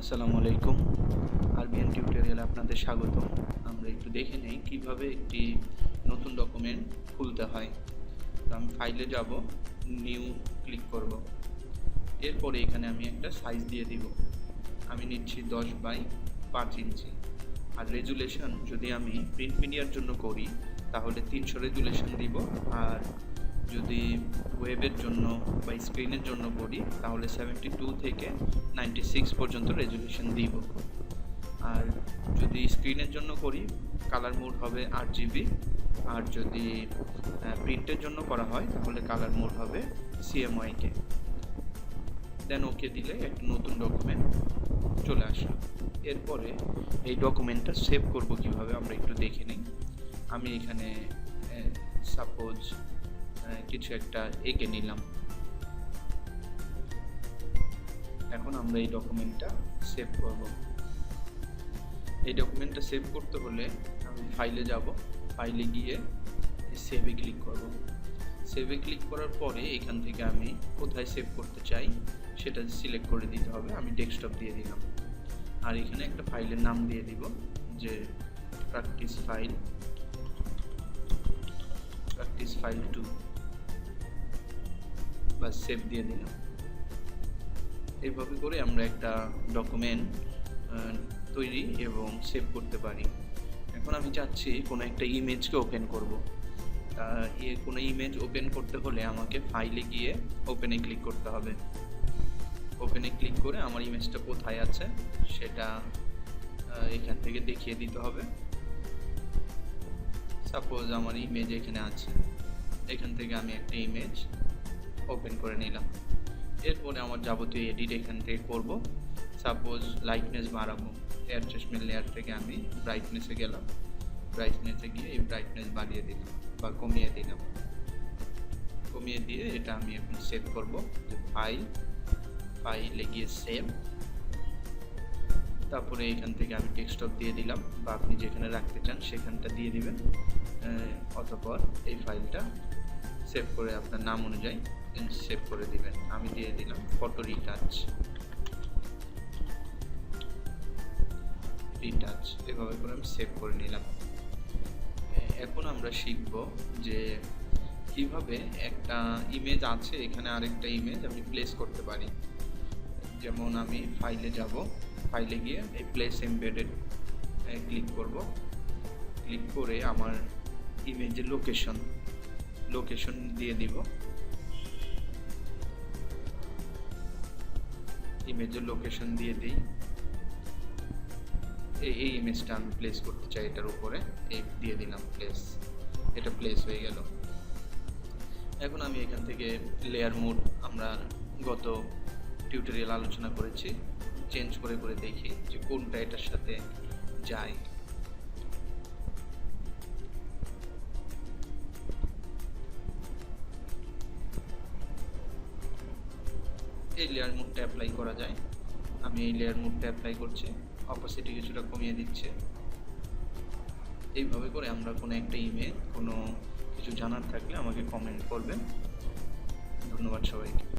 আসসালামু আলাইকুম। আরবিএন টিউটোরিয়ালে আপনাদের স্বাগত। আমরা একটু দেখে নেই কীভাবে একটি নতুন ডকুমেন্ট খুলতে হয়। তো আমি ফাইলে যাব, নিউ ক্লিক করব। এরপরে এখানে আমি একটা সাইজ দিয়ে দিব। আমি নিচ্ছি দশ বাই পাঁচ ইঞ্চি। আর রেজুলেশন যদি আমি প্রিন্ট মিডিয়ার জন্য করি, তাহলে তিনশো রেজুলেশন দিব আর যদি ওয়েবের জন্য বা স্ক্রিনের জন্য করি তাহলে সেভেন্টি টু থেকে নাইনটি সিক্স পর্যন্ত রেজুলেশন দিব। আর যদি স্ক্রিনের জন্য করি কালার মোড হবে আট জিবি আর যদি প্রিন্টের জন্য করা হয়, তাহলে কালার মোড হবে সিএমওয়াইকে দেন ওকে দিলে একটা নতুন ডকুমেন্ট চলে আসলো। এরপরে এই ডকুমেন্টটা সেভ করব কীভাবে, আমরা একটু দেখে নিই। আমি এখানে সাপোজ কিছু একটা এঁকে নিলাম। এখন আমরা এই ডকুমেন্টটা সেভ করব। এই ডকুমেন্টটা সেভ করতে হলে আমি ফাইলে যাব। ফাইলে গিয়ে সেভে ক্লিক করব। সেভে ক্লিক করার পরে এখান থেকে আমি কোথায় সেভ করতে চাই সেটা সিলেক্ট করে দিতে হবে। আমি ডেস্কটপ দিয়ে দিলাম। আর এখানে একটা ফাইলের নাম দিয়ে দিব, যে practice file practice file two বা সেভ দিয়ে দিলাম। এইভাবে করে আমরা একটা ডকুমেন্ট তৈরি এবং সেভ করতে পারি। এখন আমি চাচ্ছি কোনো একটা ইমেজকে ওপেন করব। এ কোনো ইমেজ ওপেন করতে হলে আমাকে ফাইলে গিয়ে ওপেনে ক্লিক করতে হবে। ওপেনে ক্লিক করে আমার ইমেজটা কোথায় আছে সেটা এখান থেকে দেখিয়ে দিতে হবে। সাপোজ আমার ইমেজ এখানে আছে। এখান থেকে আমি একটা ইমেজ ওপেন করে নিলাম। এরপরে আমার যাবতীয় এডিট এখান থেকে করব। সাপোজ লাইটনেস বাড়াবো। অ্যাডজাস্টমেন্ট লেয়ার থেকে আমি ব্রাইটনেসে গেলাম। ব্রাইটনেসে গিয়ে এই ব্রাইটনেস বাড়িয়ে দিলাম বা কমিয়ে দিলাম। কমিয়ে দিয়ে এটা আমি এখন সেভ করব যে ফাইল ফাইলে গিয়ে সেভ তারপরে এখান থেকে আমি ডেস্কটপ দিয়ে দিলাম বা আপনি যেখানে রাখতে চান সেখানটা দিয়ে দিবেন। অতপর এই ফাইলটা সেভ করে আপনার নাম অনুযায়ী সেভ করে দিবেন। আমি দিয়ে দিলাম। ফটো রিটাচ রিটাচ এভাবে করে আমি সেভ করে নিলাম। এখন আমরা শিখব যে কীভাবে একটা ইমেজ আছে, এখানে আরেকটা ইমেজ আমি প্লেস করতে পারি। যেমন আমি ফাইলে যাব। ফাইলে গিয়ে এই প্লেস এমবেডেড ক্লিক করব। ক্লিক করে আমার ইমেজের লোকেশন লোকেশন দিয়ে দিব। ইমেজের লোকেশন দিয়ে দিই। এই ইমেজটা আমি প্লেস করতে চাই এটার উপরে। এই দিয়ে দিলাম প্লেস এটা প্লেস হয়ে গেল। এখন আমি এখান থেকে লেয়ার মোড আমরা গত টিউটোরিয়াল আলোচনা করেছি। চেঞ্জ করে করে দেখি যে কোনটা এটার সাথে যায়। এই লেয়ার মুডটা অ্যাপ্লাই করা যায়। আমি এই লেয়ার মুডটা অ্যাপ্লাই করছি অপোসিটি কিছুটা কমিয়ে দিচ্ছে। এইভাবে করে আমরা কোনো একটা ইমেল কোনো কিছু জানার থাকলে আমাকে কমেন্ট করবেন। ধন্যবাদ সবাইকে।